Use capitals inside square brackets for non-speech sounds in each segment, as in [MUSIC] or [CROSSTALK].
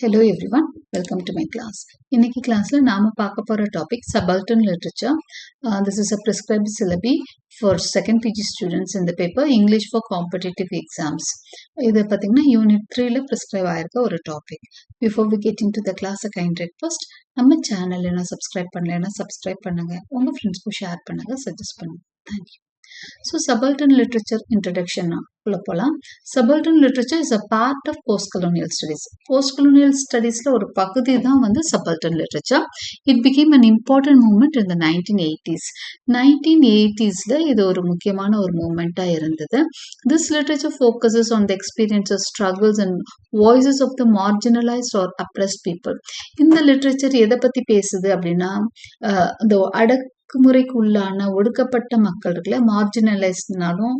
Hello everyone welcome to my class இன்னைக்கு கிளாஸ்ல நாம பார்க்க போகிற topic subaltern literature this is a prescribed syllabi for second PG students இந்த paper English for competitive exams இது பார்த்தீங்கன்னா யூனிட் த்ரீல ப்ரிஸ்கிரைப் ஆயிருக்க ஒரு topic before we get into the class kind request நம்ம சேனல் என்ன சப்ஸ்கிரைப் பண்ணலைன்னா சப்ஸ்கிரைப் பண்ணுங்க. உங்கள் ஃப்ரெண்ட்ஸ்க்கும் ஷேர் பண்ணுங்கள் சஜஸ்ட் பண்ணுங்கள் thank you so subaltern literature introduction உள்ள போகலாம் subaltern literature is a part of post colonial studies post colonial ஸ்டடீஸில் ஒரு பகுதி தான் வந்து subaltern literature it became an important moment இந்த நைன்டீன் எயிட்டிஸ் நைன்டீன் எயிட்டிஸில் இது ஒரு முக்கியமான ஒரு மூமெண்ட்டாக இருந்தது. This literature focuses on the experiences struggles and voices of the marginalised or oppressed people இந்த லிட்ரேச்சர் எதை பற்றி பேசுது அப்படின்னா இந்த அடக் அடக்குமுறைக்கு உள்ளான ஒடுக்கப்பட்ட மக்கள் இருக்குல்ல மார்ஜினலைஸ்னாலும்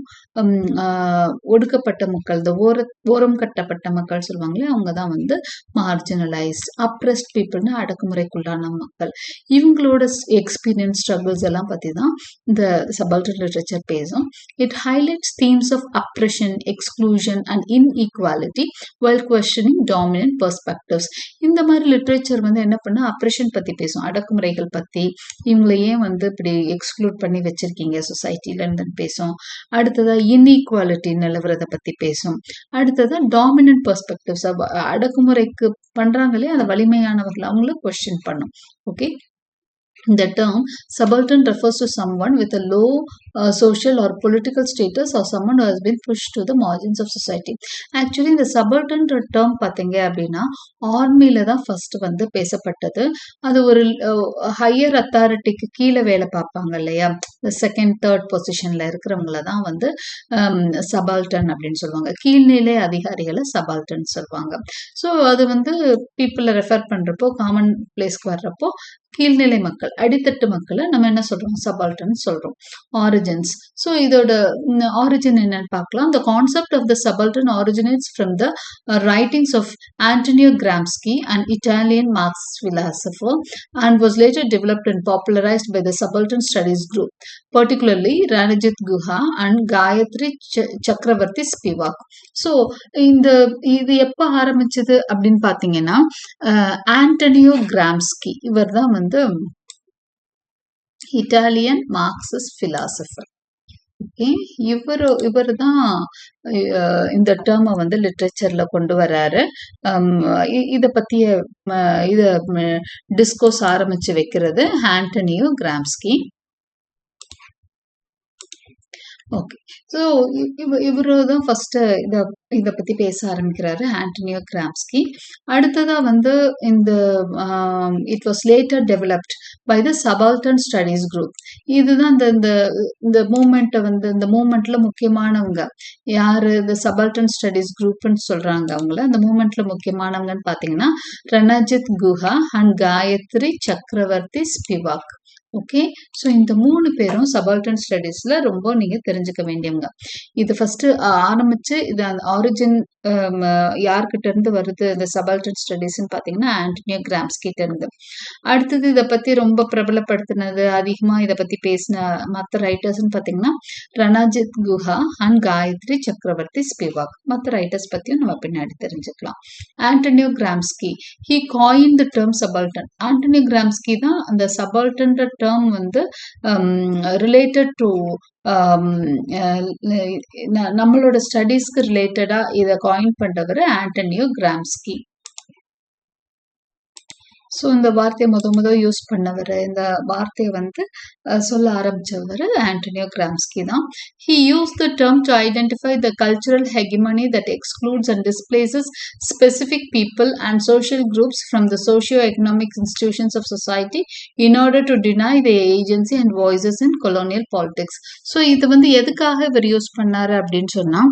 ஒடுக்கப்பட்ட மக்கள் இந்த ஓர ஓரம் கட்டப்பட்ட மக்கள் சொல்லுவாங்களே அவங்க தான் வந்து மார்ஜினலைஸ்ட் அப்ரஸ்ட் பீப்புள்னு அடக்குமுறைக்குள்ளான மக்கள். இவங்களோட எக்ஸ்பீரியன்ஸ் ஸ்ட்ரகிள்ஸ் எல்லாம் பற்றி தான் இந்த சபல்டன் லிட்ரேச்சர் பேசும். It highlights themes of oppression exclusion and inequality well questioning dominant perspectives இந்த மாதிரி லிட்ரேச்சர் வந்து என்ன பண்ணால் அப்ரெஷன் பற்றி பேசும் அடக்குமுறைகள் பற்றி இவங்களை ஏன் வந்து வந்து இப்படி எக்ஸ்க்ளூட் பண்ணி வச்சிருக்கீங்க. சொசைட்டிலன்னு பேசும். அடுத்ததா இன்இக்வாலிட்டி நிலவரத்தை பத்தி பேசும். அடுத்ததா டாமினன்ட் பர்ஸ்பெக்டிவ்ஸ் அடக்குமுறைக்கு பண்றாங்களே அதை வலிமையானவர்கள் அவங்களும் கொஸ்டின் பண்ணும். Okay The term subaltern refers to someone with a low uh, social or political status or someone who has been pushed to the margins of society. Actually இந்த சபல்டன் டேர்ம் பார்த்தீங்க அப்படின்னா ஆர்மியில தான் first வந்து பேசப்பட்டது. அது ஒரு higher அத்தாரிட்டிக்கு கீழே வேலை பார்ப்பாங்க இல்லையா? செகண்ட் தேர்ட் பொசிஷன்ல இருக்கிறவங்கள தான் வந்து um, சபால்டன் அப்படின்னு சொல்லுவாங்க. கீழ்நிலை அதிகாரிகளை சபால்டன் சொல்லுவாங்க. ஸோ அது வந்து பீப்புளை ரெஃபர் பண்றப்போ காமன் பிளேஸ்க்கு வர்றப்போ கீழ்நிலை மக்கள் அடித்தட்டு மக்களை நம்ம என்ன சொல்றோம் சபால்டன் சொல்றோம் ஆரிஜின்ஸ் ஸோ இதோட ஆரிஜின் என்னன்னு பார்க்கலாம் the concept of the subaltern originates from the writings of Antonio Gramsci and Italian Marx philosopher and was later developed and popularized by the Subaltern Studies group, particularly Ranjit Guha and Gayatri Chakravarti Spivak. So, in இது எப்போ ஆரம்பிச்சது அப்படின்னு பார்த்தீங்கன்னா Antonio கிராம்ஸ்கி இவர் தான் Italian Marxist philosopher okay இவர் இவர் தான் இந்த டேர்மை வந்து லிட்ரேச்சர்ல கொண்டு வராரு. இதை பற்றிய இதை இத டிஸ்கோஸ் ஆரம்பிச்சு வைக்கிறது ஆண்டனியோ கிராம்ஸ்கி ஓகே ஸோ இவ இவரு தான் ஃபர்ஸ்ட் இத இத பத்தி பேச ஆரம்பிக்கிறாரு ஆண்டனியோ கிராம்ஸ்கி அடுத்ததா வந்து இந்த it was later developed by the Subaltern Studies group இதுதான் இந்த இந்த இந்த மூமெண்ட்டை வந்து இந்த மூமெண்ட்ல முக்கியமானவங்க. யாரு? இந்த சபால்டன் ஸ்டடீஸ் குரூப்னு சொல்றாங்க அவங்கள. அந்த மூமெண்ட்ல முக்கியமானவங்கன்னு பாத்தீங்கன்னா Ranajit Guha and Gayatri Chakravorty ஸ்பிவாக் okay so இந்த மூணு பேரும் சபால்டன் ஸ்டடீஸில் ரொம்ப நீங்கள் தெரிஞ்சுக்க வேண்டியவங்க. இது ஃபஸ்ட்டு ஆரம்பித்து இது அந்த ஆரிஜின் யார்கிட்ட இருந்து வருது இந்த சபால்டன் ஸ்டடீஸ்ன்னு பார்த்தீங்கன்னா ஆண்டனியோ கிராம்ஸ் கிட்ட இருந்து. அடுத்தது இதை பத்தி ரொம்ப பிரபலப்படுத்தினது அதிகமாக இதை பத்தி பேசின மற்ற ரைட்டர்ஸ்ன்னு பார்த்தீங்கன்னா ரணாஜித் குஹா அண்ட் காயத்ரி சக்கரவர்த்தி ஸ்பிவாக். மற்ற ரைட்டர்ஸ் பத்தியும் நம்ம பின்னாடி தெரிஞ்சுக்கலாம். Antonio Gramsci he coin the term subaltern Antonio Gramsci தான் அந்த சபால்டன்ற டேர்ம் வந்து ரிலேட்டட் டு நம்மளோட ஸ்டடீஸ்க்கு ரிலேட்டடாக இதை காயின் பண்றவர் ஆண்டனியோ கிராம்ஸ்கி ஸோ இந்த வார்த்தையை முத முத யூஸ் பண்ணவர் இந்த வார்த்தையை வந்து சொல்ல ஆரம்பிச்சவர் ஆண்டனியோ கிராம்ஸ்கி தான். He use the term to identify the cultural hegemony that excludes and displaces specific people and social groups from the socio economic institutions of society in order to deny the agency and voices in colonial politics so இது வந்து எதுக்காக இவர் use பண்ணாரு அப்படின்னு சொன்னா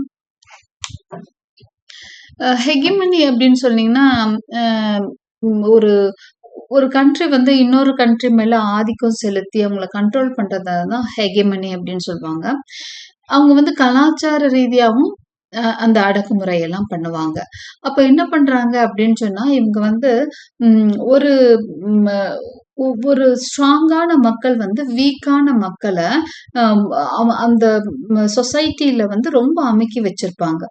ஹெகிமனி அப்படின்னு சொன்னீங்கன்னா அஹ், ஒரு ஒரு கண்ட்ரி வந்து இன்னொரு கண்ட்ரி மேல ஆதிக்கம் செலுத்தி அவங்கள கண்ட்ரோல் பண்றதா தான் ஹெகெமனி அப்படின்னு சொல்லுவாங்க. அவங்க வந்து கலாச்சார ரீதியாகவும் அஹ், அந்த அடக்குமுறை எல்லாம் பண்ணுவாங்க. அப்ப என்ன பண்றாங்க அப்படின்னு சொன்னா இவங்க வந்து உம், ஒரு ஒவ்வொரு ஸ்ட்ராங்கான மக்கள் வந்து வீக்கான மக்களை அந்த சொசைட்டியில வந்து ரொம்ப அமைக்கி வச்சிருப்பாங்க.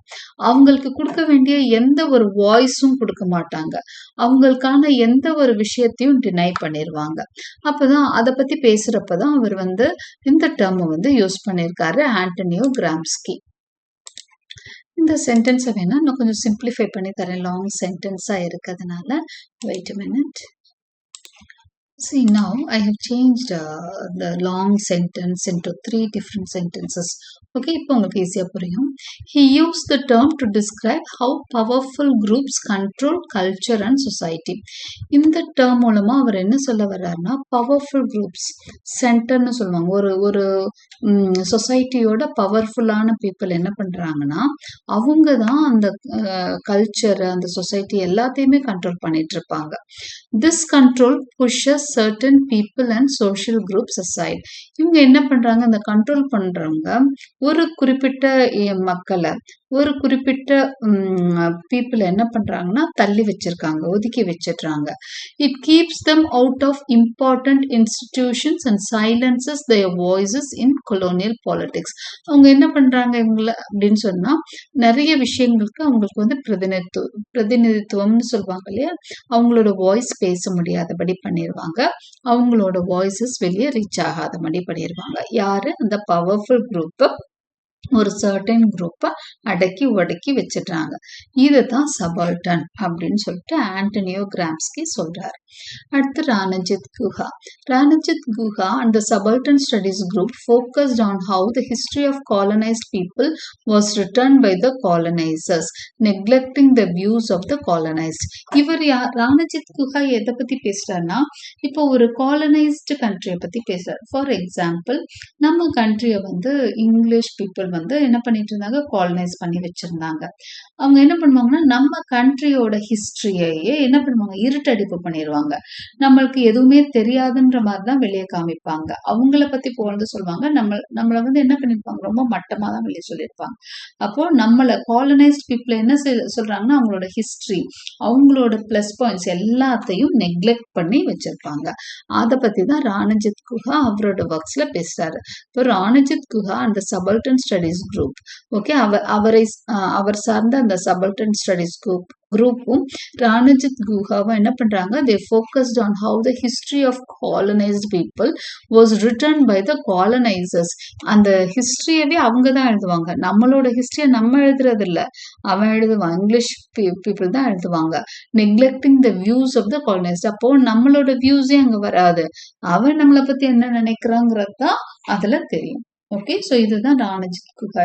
அவங்களுக்கு கொடுக்க வேண்டிய எந்த ஒரு வாய்ஸும் கொடுக்க மாட்டாங்க. அவங்களுக்கான எந்த ஒரு விஷயத்தையும் டினை பண்ணிடுவாங்க அப்போதான் அதை பத்தி பேசுறப்பதான் அவர் வந்து இந்த டேர்மை வந்து யூஸ் பண்ணியிருக்காரு ஆண்டனியோ கிராம்ஸ்கி இந்த சென்டென்ஸை வேணா இன்னும் கொஞ்சம் சிம்பிளிஃபை பண்ணி தரேன். லாங் சென்டென்ஸாக இருக்கிறதுனால. Wait minute See now I have changed uh, the long sentence into three different sentences. Okay, இப்போ உங்களுக்கு ஈஸியாக புரியும். He use the term to describe how powerful groups control culture and society இந்த term மூலமாக அவர் என்ன சொல்ல வர்றாருன்னா பவர்ஃபுல் குரூப்ஸ் சென்டர்னு சொல்லுவாங்க. ஒரு ஒரு சொசைட்டியோட பவர்ஃபுல்லான பீப்புள் என்ன பண்ணுறாங்கன்னா அவங்க தான் அந்த கல்ச்சர் அந்த சொசைட்டி எல்லாத்தையுமே கண்ட்ரோல் பண்ணிட்டு இருப்பாங்க. This control pushes certain people and social groups aside இவங்க என்ன பண்றாங்க? இந்த கண்ட்ரோல் பண்றவங்க ஒரு குறிப்பிட்ட மக்களை ஒரு குறிப்பிட்ட பீப்புள் என்ன பண்றாங்கன்னா தள்ளி வச்சிருக்காங்க ஒதுக்கி வச்சிடுறாங்க it keeps them out of important institutions and silences the voices in colonial politics அவங்க என்ன பண்றாங்க இவங்கள அப்படின்னு சொன்னா நிறைய விஷயங்களுக்கு அவங்களுக்கு வந்து பிரதிநிதித்துவம் பிரதிநிதித்துவம்னு சொல்லுவாங்க இல்லையா? அவங்களோட வாய்ஸ் பேச முடியாதபடி பண்ணிடுவாங்க அவங்களோட வாய்ஸஸ் வெளியே ரீச் ஆகாதபடி பண்ணிடுவாங்க யாரு? அந்த பவர்ஃபுல் குரூப்பு ஒரு சர்டன் குரூப்பை அடக்கி உடக்கி வச்சிடுறாங்க. இதுதான் சபால்டன் அப்படின்னு சொல்லிட்டு ஆண்டனியோ கிராம்ஸ்கி சொல்கிறாரு அடுத்து Ranajit Guha Ranajit Guha and the Subaltern Studies group focused on how the history of colonised people was written by the colonisers neglecting the views of the colonised இவர் யா ராணஜித் குஹா எதை பற்றி பேசுகிறாருன்னா இப்போ ஒரு காலனைஸ்டு கண்ட்ரியை பற்றி பேசுகிறார் ஃபார் எக்ஸாம்பிள் நம்ம கண்ட்ரியை வந்து இங்கிலீஷ் பீப்புள் வந்து என்ன பண்ணிட்டு இருந்தாங்க காலனைஸ் பண்ணி வச்சிருந்தாங்க. அவங்க என்ன பண்ணுவாங்கன்னா நம்ம கண்ட்ரியோட ஹிஸ்ட்ரியையே என்ன பண்ணுவாங்க? இருட்டடிப்பு பண்ணிடுவாங்க நம்மளுக்கு எதுவுமே தெரியாதுன்ற மாதிரி தான் வெளியே காமிப்பாங்க. அவங்கள பத்தி புகழ்ந்து சொல்லுவாங்க. நம்ம நம்மளை வந்து என்ன பண்ணிருப்பாங்க? ரொம்ப மட்டமா தான் வெளியே சொல்லியிருப்பாங்க. அப்போ நம்மளை காலனைஸ்ட் பீப்புளை என்ன சொல்றாங்கன்னா அவங்களோட ஹிஸ்ட்ரி அவங்களோட பிளஸ் பாயிண்ட்ஸ் எல்லாத்தையும் நெக்லெக்ட் பண்ணி வச்சிருப்பாங்க. அதை பத்தி தான் ராணஜித் குஹா அவரோட ஒர்க்ஸ்ல பேசுறாரு. இப்போ ராணஜித் குஹா அந்த subaltern study studies group okay அவர் அவரை அவர் சார்ந்த அந்த சபல்டன் ஸ்டடிஸ் குரூப் குரூப்பும் ராணஜித் குஹாவும் என்ன பண்றாங்க? They focused on how the history of colonised people was written by the colonisers அந்த ஹிஸ்டரியவே அவங்க தான் எழுதுவாங்க. நம்மளோட ஹிஸ்ட்ரியை நம்ம எழுதுறது இல்ல அவன் எழுதுவான். இங்கிலீஷ் பீப்புள் தான் எழுதுவாங்க. Neglecting the views of the colonised அப்போ நம்மளோட வியூஸே அங்க வராது. அவன் நம்மளை பத்தி என்ன நினைக்கிறாங்கிறது தான் அதுல தெரியும். ஓகே ஸோ இதுதான் ராணஜித் குஹா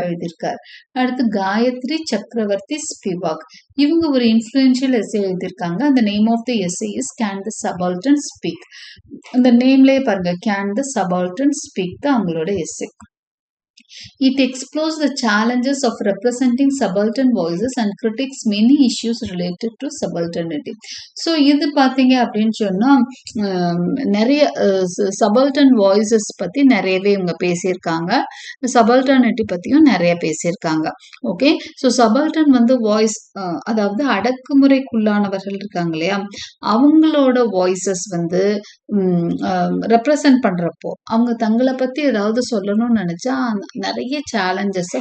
அடுத்து காயத்ரி சக்கரவர்த்தி ஸ்பிவாக். இவங்க ஒரு இன்ஃப்ளூயன்ஷியல் எஸ்ஏ எழுதியிருக்காங்க. அந்த name of the essay is can the subaltern speak அந்த நேம்லேயே பாருங்க கேன் த சபால்டன் ஸ்பீக் தான் அவங்களோட essay It explores the challenges of representing subaltern voices and critiques many issues related to subalternity. So இது பார்த்தீங்க அப்படின்னு சொன்னால் நிறைய சபல்டன் வாய்ஸஸ் பற்றி நிறையவே இவங்க பேசியிருக்காங்க. சபல்டர்னிட்டி பற்றியும் நிறைய பேசியிருக்காங்க. ஓகே ஸோ சபல்டன் வந்து வாய்ஸ் அதாவது அடக்குமுறைக்குள்ளானவர்கள் இருக்காங்க இல்லையா? அவங்களோட வாய்ஸஸ் வந்து ரெப்ரசன்ட் பண்ணுறப்போ அவங்க தங்களை பற்றி ஏதாவது சொல்லணும்னு நினச்சா நிறைய சேலஞ்சஸை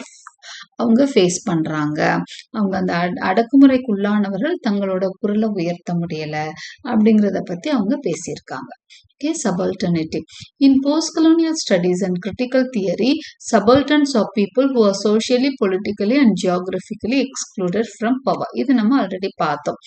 அவங்க ஃபேஸ் பண்றாங்க அவங்க அந்த அடக்குமுறைக்குள்ளானவர்கள் தங்களோட குரலை உயர்த்த முடியல அப்படிங்கிறத பத்தி அவங்க பேசியிருக்காங்க okay subalternity in post-colonial studies and critical theory subalterns are people who are socially politically and geographically excluded from power இது நம்ம ஆல்ரெடி பார்த்தோம்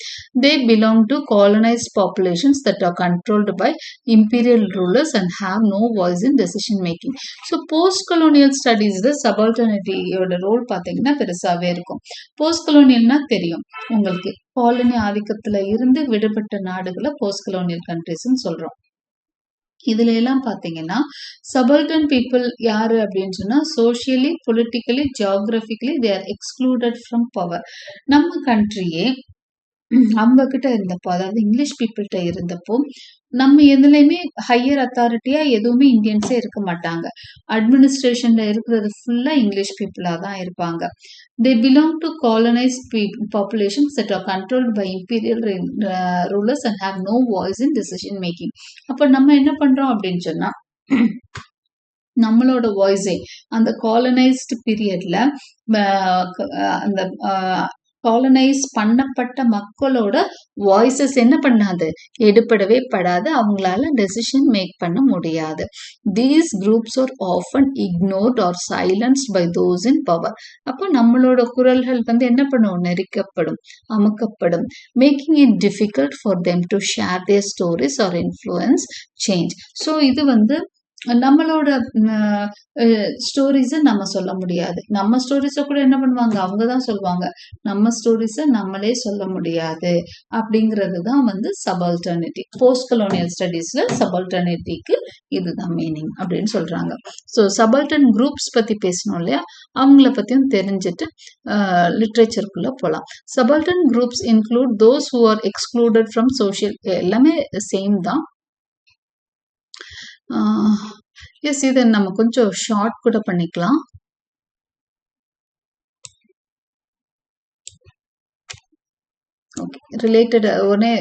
they belong to colonized populations that are controlled by imperial rulers and have no voice in decision making so post colonial ஸ்டடீஸ்ல சபால்டர்னிட்டியோட role பார்த்தீங்கன்னா பெருசாவே இருக்கும். Post கொலோனியல்னா தெரியும். உங்களுக்கு colony ஆதிக்கத்துல இருந்து விடுபட்ட நாடுகளை போஸ்ட் கொலோனியல் கண்ட்ரிஸ்ன்னு சொல்றோம். இதுல எல்லாம் பாத்தீங்கன்னா சபல்டன் பீப்புள் யாரு அப்படின்னு சொன்னா socially politically geographically they are excluded from power நம்ம [CLEARS THROAT] கண்ட்ரியே அவங்க கிட்ட இருந்தப்போ அதாவது இங்கிலீஷ் பீப்புள்கிட்ட இருந்தப்போ நம்ம எதுலையுமே ஹையர் அத்தாரிட்டியா எதுவுமே இந்தியன்ஸே இருக்க மாட்டாங்க. அட்மினிஸ்ட்ரேஷன்ல இருக்கிறது ஃபுல்லா இங்கிலீஷ் பீப்புளா தான் இருப்பாங்க. They belong to colonised population set or controlled by imperial rulers and have no voice in decision making அப்போ நம்ம என்ன பண்றோம் அப்படின்னு சொன்னா நம்மளோட வாய்ஸே அந்த காலனைஸ்டு பீரியட்ல அந்த காலனைஸ் பண்ணப்பட்ட மக்களோட வாய்ஸஸ் என்ன பண்ணாது? எடுப்படவே படாது. அவங்களால டெசிஷன் மேக் பண்ண முடியாது. These groups are often ignored or silence by those in power அப்போ நம்மளோட குரல்கள் வந்து என்ன பண்ணும்? நெரிக்கப்படும் அமுக்கப்படும். Making it difficult for them to share their stories or influence change so இது வந்து நம்மளோட ஸ்டோரிஸை நம்ம சொல்ல முடியாது. நம்ம ஸ்டோரிஸை கூட என்ன பண்ணுவாங்க? அவங்க தான் சொல்லுவாங்க நம்ம ஸ்டோரிஸை நம்மளே சொல்ல முடியாது. அப்படிங்கிறது தான் வந்து சபால்டர்னிட்டி போஸ்ட் கலோனியல் ஸ்டடீஸ்ல சபால்டர்னிட்டிக்கு இதுதான் மீனிங் அப்படின்னு சொல்றாங்க. ஸோ சபால்டன் குரூப்ஸ் பத்தி பேசணும் இல்லையா? அவங்கள பத்தியும் தெரிஞ்சுட்டு லிட்ரேச்சருக்குள்ள போகலாம் subaltern groups include those who are excluded from social எல்லாமே சேம் தான். எஸ் இதை நம்ம கொஞ்சம் ஷார்ட் கூட பண்ணிக்கலாம். ரிலேட்டட் உடனே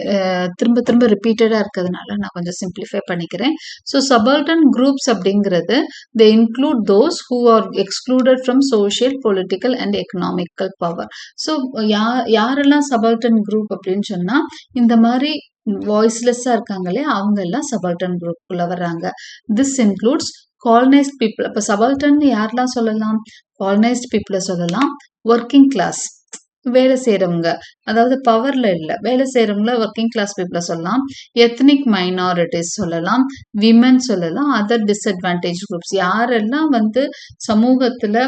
திரும்ப திரும்ப ரிப்பீட்டடாக இருக்கிறதுனால நான் கொஞ்சம் சிம்பிளிஃபை பண்ணிக்கிறேன். ஸோ சபால்டன் குரூப்ஸ் அப்படிங்கிறது they include those who are excluded from social political and economical power so யா யாரெல்லாம் சபால்டன் குரூப் அப்படின்னு சொன்னால் இந்த மாதிரி வாய்ஸ்லெஸ்ஸாக இருக்காங்களே அவங்க எல்லாம் சபால்டன் குரூப்புக்குள்ள வர்றாங்க. திஸ் இன்க்ளூட்ஸ் காலனைஸ்ட் பீப்புள் அப்போ சபால்டன் யாரெல்லாம் சொல்லலாம்? காலனைஸ்ட் பீப்புளை சொல்லலாம். ஒர்க்கிங் கிளாஸ் வேலை செய்கிறவங்க அதாவது பவர்ல இல்லை வேலை செய்கிறவங்கள ஒர்க்கிங் கிளாஸ் பீப்புளை சொல்லலாம் எத்னிக் மைனாரிட்டிஸ் சொல்லலாம் விமன் சொல்லலாம் அதர் டிஸ்அட்வான்டேஜ் குரூப்ஸ் யாரெல்லாம் வந்து சமூகத்தில்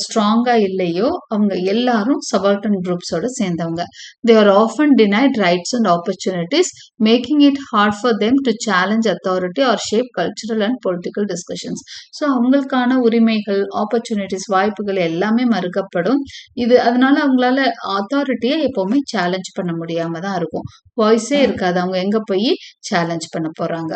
ஸ்ட்ராங்காக இல்லையோ அவங்க எல்லாரும் சபால்டன் குரூப்ஸோட சேர்ந்தவங்க. They are often denied rights and opportunities making it hard for them to challenge authority or shape cultural and political discussions so அவங்களுக்கான உரிமைகள் ஆப்பர்ச்சுனிட்டிஸ் வாய்ப்புகள் எல்லாமே மறுக்கப்படும். இது அதனால அவங்களால அத்தாரிட்டியை எப்பவுமே சேலஞ்ச் பண்ண முடியாம தான் இருக்கும். வாய்ஸே இருக்காது. அவங்க எங்க போய் சேலஞ்ச் பண்ண போறாங்க?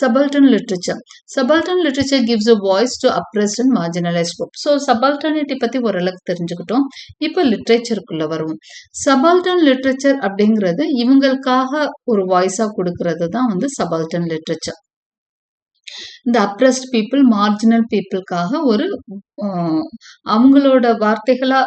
Subaltern literature subaltern literature gives a voice to oppressed and marginalise group so subalternity பத்தி ஓரளவுக்கு தெரிஞ்சுக்கிட்டோம். இப்போ லிட்ரேச்சருக்குள்ள வருவோம். சபால்டன் லிட்ரேச்சர் அப்படிங்கிறது இவங்களுக்காக ஒரு வாய்ஸா கொடுக்கறது தான் வந்து சபால்டன் லிட்ரேச்சர் இந்த அப்ரஸ்ட் பீப்புள் மார்ஜினல் பீப்புளுக்காக ஒரு அவங்களோட வார்த்தைகளா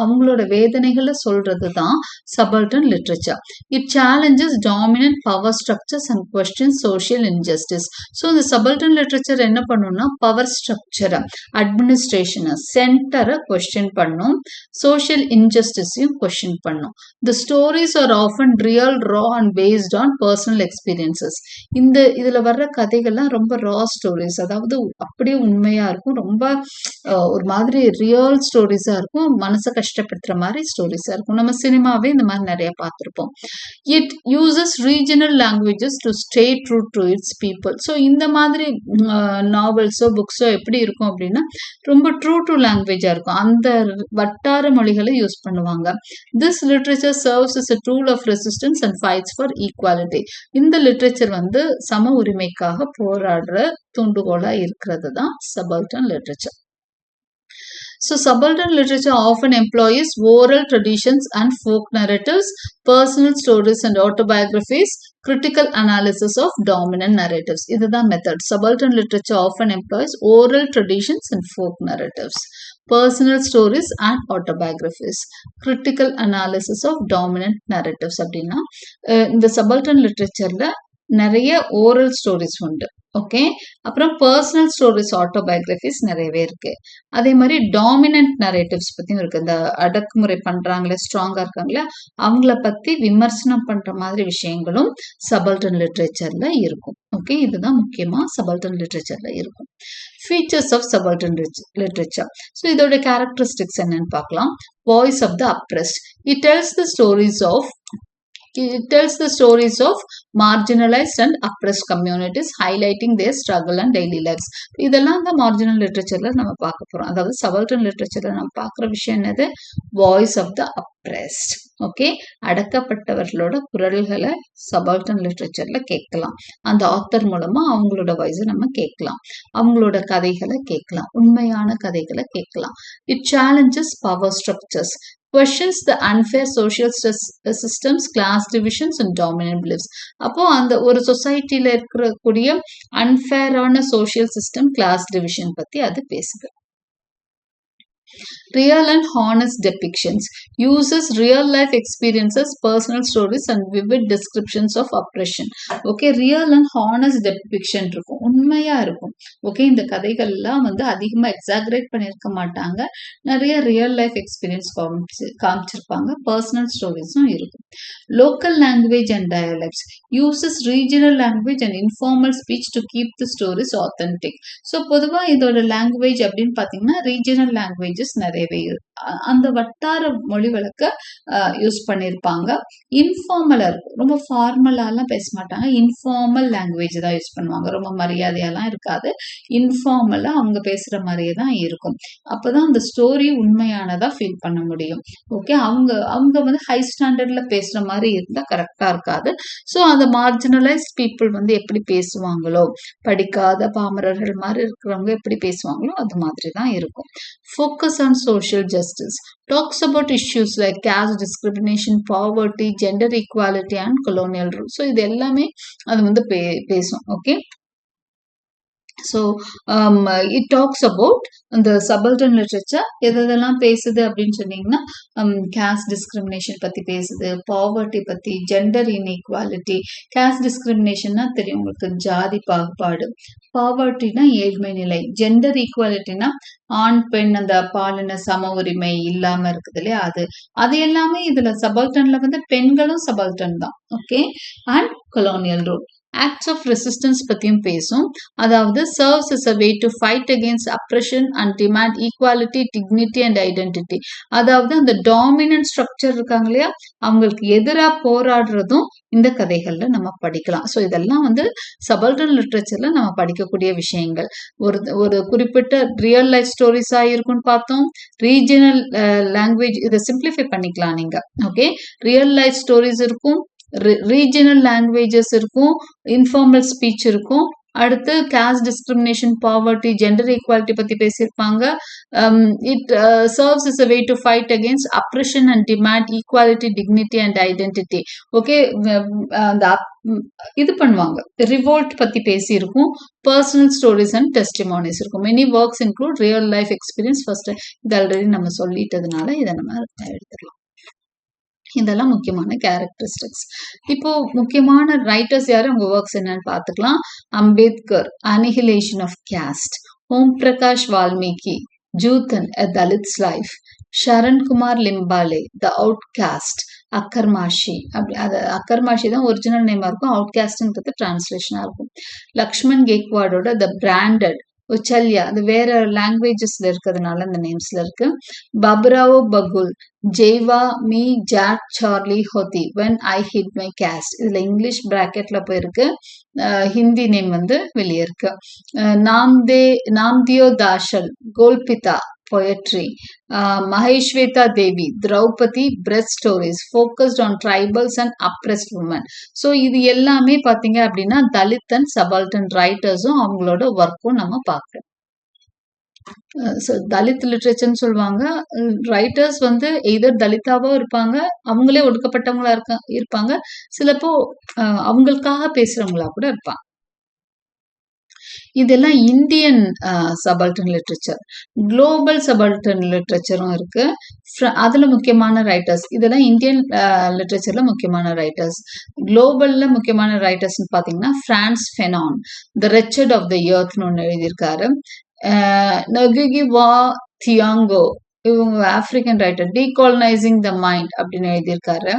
அவங்களோட வேதனைகளை சொல்றது தான் subaltern literature it challenges dominant power structures and question social injustice so இந்த சபல்டன் லிட்ரேச்சர் என்ன பண்ணும்னா பவர் ஸ்ட்ரக்சரை அட்மினிஸ்ட்ரேஷனை சென்டரை கொஸ்டின் பண்ணும். சோஷியல் இன்ஜஸ்டிஸையும் கொஸ்டின் பண்ணும். The stories are often real raw and based on personal experiences இந்த இதில் வர்ற கதைகள்லாம் ரொம்ப ரா ஸ்டோரிஸ் அதாவது அப்படியே உண்மையாக இருக்கும். ரொம்ப ஒரு மாதிரி ரியல் ஸ்டோரிஸாக இருக்கும். மனசை கஷ்டப்படுத்துற மாதிரி ஸ்டோரிஸாக இருக்கும். நம்ம சினிமாவே இந்த மாதிரி நிறைய பார்த்துருப்போம். It uses regional languages to stay true to its people so இந்த மாதிரி நாவல்ஸோ புக்ஸோ எப்படி இருக்கும் அப்படின்னா ரொம்ப ட்ரூ டு லாங்குவேஜாக இருக்கும். அந்த வட்டார மொழிகளை யூஸ் பண்ணுவாங்க. This literature serves is a tool of resistance and fights for equality இந்த லிட்ரேச்சர் வந்து சம உரிமைக்காக போராடுற தூண்டுகோலாக இருக்கிறது தான் subaltern literature So, subaltern literature often employs oral traditions and folk narratives, personal stories and autobiographies, critical analysis of dominant narratives. இதுதான் method. Subaltern literature often employs oral traditions and folk narratives, personal stories and autobiographies, critical analysis of dominant narratives அப்படின்னா இந்த சபல்டன் லிட்ரேச்சர்ல நிறைய oral stories உண்டு okay அப்புறம் personal stories autobiographies நிறையவே இருக்கு. அதே மாதிரி டாமினன்ட் நரேட்டிவ்ஸ் பத்தியும் இருக்கு. இந்த அடக்குமுறை பண்றாங்களே ஸ்ட்ராங்கா இருக்காங்களே அவங்கள பத்தி விமர்சனம் பண்ற மாதிரி விஷயங்களும் சபல்டன் லிட்ரேச்சர்ல இருக்கும். ஓகே இதுதான் முக்கியமா சபல்டன் லிட்ரேச்சர்ல இருக்கும். Features of subaltern literature so இதோட கேரக்டரிஸ்டிக்ஸ் என்னன்னு பார்க்கலாம். Voice of the oppressed it tells the stories of It tells the stories of marginalized and oppressed communities, highlighting their struggle and daily lives. இதெல்லாம் தான் marginal லிட்ரேச்சர்ல நம்ம பார்க்க போறோம். அதாவது சவல்டன் லிட்ரேச்சர்ல நம்ம பார்க்குற விஷயம் என்னது? Voice of the oppressed okay அடக்கப்பட்டவர்களோட குரல்களை சபால்டன் லிட்ரேச்சர்ல கேட்கலாம். அந்த ஆத்தர் மூலமா அவங்களோட வாய்ஸை நம்ம கேட்கலாம். அவங்களோட கதைகளை கேட்கலாம். உண்மையான கதைகளை கேட்கலாம். It challenges power structures questions the unfair social systems class divisions and dominant beliefs அப்போ அந்த ஒரு சொசைட்டியில் இருக்கக்கூடிய அன்ஃபேரான சோஷியல் சிஸ்டம் கிளாஸ் டிவிஷன் பத்தி அது பேசுது real and honest depictions. Uses real life experiences personal stories and vivid descriptions of oppression. Okay real and honest depiction இருக்கும். உண்மையா இருக்கும். ஓகே இந்த கதைகள்லாம் வந்து அதிகமா எக்ஸாகரேட் பண்ணியிருக்க மாட்டாங்க. நிறைய ரியல் லைஃப் எக்ஸ்பீரியன்ஸ் காமிச்சு காமிச்சிருப்பாங்க. பர்சனல் ஸ்டோரிஸும் இருக்கும். Local language and dialects uses regional language and informal speech to keep the stories authentic so பொதுவாக இதோட லாங்குவேஜ் அப்படின்னு பார்த்தீங்கன்னா ரீஜனல் லாங்குவேஜஸ் நிறையவே அந்த வட்டார மொழி வழக்க யூஸ் பண்ணியிருப்பாங்க இன்ஃபார்மலாக இருக்கும். ரொம்ப ஃபார்மலாலாம் பேச மாட்டாங்க இன்ஃபார்மல் லாங்குவேஜ் தான் யூஸ் பண்ணுவாங்க. ரொம்ப மரியாதையெல்லாம் இருக்காது. இன்ஃபார்மலாக அவங்க பேசுகிற மாதிரியே தான் இருக்கும். அப்போ தான் அந்த ஸ்டோரி உண்மையானதாக ஃபீல் பண்ண முடியும். ஓகே அவங்க அவங்க வந்து ஹை ஸ்டாண்டர்டில் பேசுகிற மாதிரி இருந்தால் கரெக்டாக இருக்காது. ஸோ அந்த மார்ஜினலைஸ் பீப்புள் வந்து எப்படி பேசுவாங்களோ படிக்காத பாமரர்கள் மாதிரி இருக்கிறவங்க எப்படி பேசுவாங்களோ அது மாதிரி தான் இருக்கும். Focus focus on social justice talks about issues like caste discrimination poverty gender equality and colonial rule so இது எல்லாமே அது வந்து பே பேசும் okay so it talks about இந்த சபல்டன் லிட்ரேச்சர் எதெல்லாம் பேசுது அப்படின்னு சொன்னீங்கன்னா கேஸ்ட் டிஸ்கிரிமினேஷன் பற்றி பேசுது பாவர்ட்டி பற்றி ஜெண்டர் இன்இக்வாலிட்டி கேஸ்ட் டிஸ்கிரிமினேஷன்னா தெரியும் உங்களுக்கு ஜாதி பாகுபாடு. பாவர்ட்டினா ஏழ்மை நிலை. ஜெண்டர் ஈக்குவாலிட்டினா ஆண் பெண் அந்த பாலின சம உரிமை இல்லாம இருக்குது இல்லையா அது. அது எல்லாமே இதுல சபல்டன்ல வந்து பெண்களும் சபால்டன் தான். Okay and colonial rule acts of resistance பற்றியும் பேசும். அதாவது serves is a way to fight against oppression and demand equality dignity and identity அதாவது அந்த டாமினன்ட் ஸ்ட்ரக்சர் இருக்காங்க இல்லையா? அவங்களுக்கு எதிராக போராடுறதும் இந்த கதைகளில் நம்ம படிக்கலாம். ஸோ இதெல்லாம் வந்து சபல்டன் லிட்ரேச்சரில் நம்ம படிக்கக்கூடிய விஷயங்கள். ஒரு ஒரு குறிப்பிட்ட ரியல் லைஃப் ஸ்டோரிஸாக இருக்கும்னு பார்த்தோம். ரீஜனல் லாங்குவேஜ் இதை சிம்பிளிஃபை பண்ணிக்கலாம் நீங்கள் ஓகே ரியல் லைஃப் ஸ்டோரிஸ் இருக்கும். ரீஜனல் லாங்குவேஜஸ் இருக்கும் இன்ஃபார்மல் ஸ்பீச் இருக்கும். அடுத்து caste discrimination poverty gender equality பத்தி பேசியிருப்பாங்க. It serves is a way to fight against oppression and demand equality dignity and identity okay அந்த இது பண்ணுவாங்க. ரிவோல்ட் பத்தி பேசியிருக்கும். பர்சனல் ஸ்டோரிஸ் அண்ட் டெஸ்டிமானிஸ் இருக்கும். Many works include real life experience first இது already நம்ம சொல்லிட்டதுனால இதை நம்ம எடுத்துக்கலாம். இதெல்லாம் முக்கியமான கேரக்டரிஸ்டிக்ஸ் இப்போ முக்கியமான ரைட்டர்ஸ் யார்? அவங்க ஒர்க்ஸ் என்னன்னு பார்த்துக்கலாம். Ambedkar annihilation of caste Om Prakash Valmiki Joothan a Dalit's life Sharankumar Limbale the outcaste Akkarmashi. அப்படி அது அக்கர்மாஷி தான் ஒரிஜினல் நேமா இருக்கும். அவுட் காஸ்ட்ன்றது டிரான்ஸ்லேஷனாக இருக்கும். லக்ஷ்மண் கேக்வாடோட த பிராண்டட் உச்சல்யா அது வேற லாங்குவேஜஸ்ல இருக்கிறதுனால அந்த நேம்ஸ்ல இருக்கு. Baburao Bagul Jevha Mi Jaat Chorli Hoti when I hid my caste இதுல இங்கிலீஷ் பிராக்கெட்ல போயிருக்கு. ஹிந்தி நேம் வந்து வெளியே இருக்கு. நாம்தே Namdeo Dhasal Golpitha poetry. Uh, maheshweta devi draupadi breast stories focused on tribals and oppressed women. So இது எல்லாமே பார்த்தீங்க அப்படின்னா uh, தலித் அண்ட் சபால்டன் ரைட்டர்ஸும் அவங்களோட ஒர்க்கும் நம்ம பார்க்குறோம். ஸோ தலித் லிட்ரேச்சர்னு சொல்லுவாங்க. Uh, ரைட்டர்ஸ் வந்து எய்தர் தலித்தாவோ இருப்பாங்க அவங்களே ஒடுக்கப்பட்டவங்களா இருக்க இருப்பாங்க. சிலப்போ uh, அவங்களுக்காக பேசுறவங்களா கூட இருப்பாங்க. இதெல்லாம் Indian subaltern literature global subaltern லிட்ரேச்சரும் இருக்கு. அதில் அதுல முக்கியமான ரைட்டர்ஸ் இதெல்லாம் இந்தியன் லிட்ரேச்சர்ல முக்கியமான ரைட்டர்ஸ் குளோபலில் முக்கியமான ரைட்டர்ஸ்னு பாத்தீங்கன்னா பிரான்ஸ் ஃபெனான் த ரெச்சர்ட் ஆஃப் த இயர்த்னு ஒன்று எழுதியிருக்காரு. நகுகி வா தியாங்கோ இவங்க African writer decolonising the mind அப்படின்னு எழுதியிருக்காரு.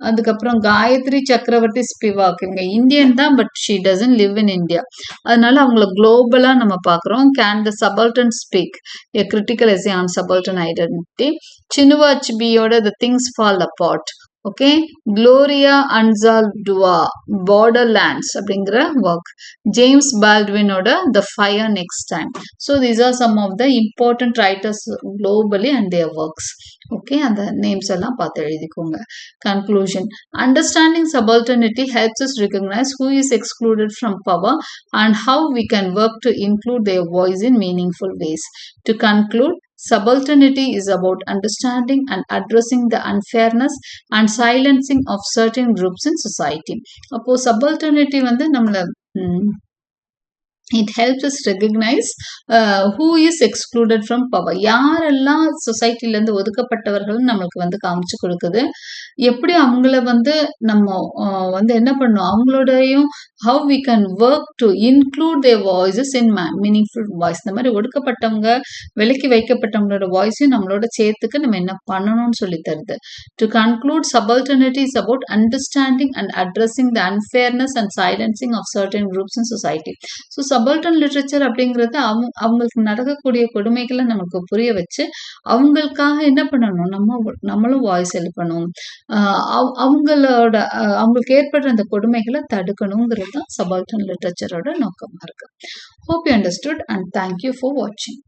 அதுக்கப்புறம் காயத்ரி சக்கரவர்த்தி ஸ்பிவாக். இவங்க இந்தியன் தான் but she doesn't live in India அதனால அவங்கள குளோபலா நம்ம பார்க்குறோம். Can the subaltern speak a critical essay on subaltern identity சினுவாச்பியோட the things fall apart okay Gloria Anzaldua borderlands அப்படிங்கிற work James பால்ட்வினோட the fire next time so these are some of the important writers globally and their works okay அந்த names எல்லாம் பார்த்து எழுதிக்கோங்க. Conclusion understanding subalternity helps us recognize who is excluded from power and how we can work to include their voice in meaningful ways. To conclude, subalternity is about understanding and addressing the unfairness and silencing of certain groups in society. அப்போ subalternity வந்து நம்மள it helps us recognise who is excluded from power யாரெல்லாம் சொசைட்டிலேருந்து ஒதுக்கப்பட்டவர்கள் நம்மளுக்கு வந்து காமிச்சு கொடுக்குது. எப்படி அவங்கள வந்து நம்ம வந்து என்ன பண்ணணும் அவங்களோடையும் how we can work to include the voices in meaningful voice இந்த மாதிரி ஒடுக்கப்பட்டவங்க விலக்கி வைக்கப்பட்டவங்களோட வாய்ஸையும் நம்மளோட சேர்த்துக்கு நம்ம என்ன பண்ணணும்னு சொல்லி தருது. To conclude subalternity is about understanding and addressing the unfairness and silencing of certain groups in society so subaltern literature அப்படிங்கிறது அவங்க அவங்களுக்கு நடக்கக்கூடிய கொடுமைகளை நமக்கு புரிய வச்சு அவங்களுக்காக என்ன பண்ணணும்? நம்ம நம்மளும் வாய்ஸ் எழுப்பணும் அவங்களோட அவங்களுக்கு ஏற்படுற அந்த கொடுமைகளை தடுக்கணுங்கிறது தான் சபால்டன் லிட்ரேச்சரோட நோக்கமாக இருக்கு. Hope you understood and thank you for வாட்சிங்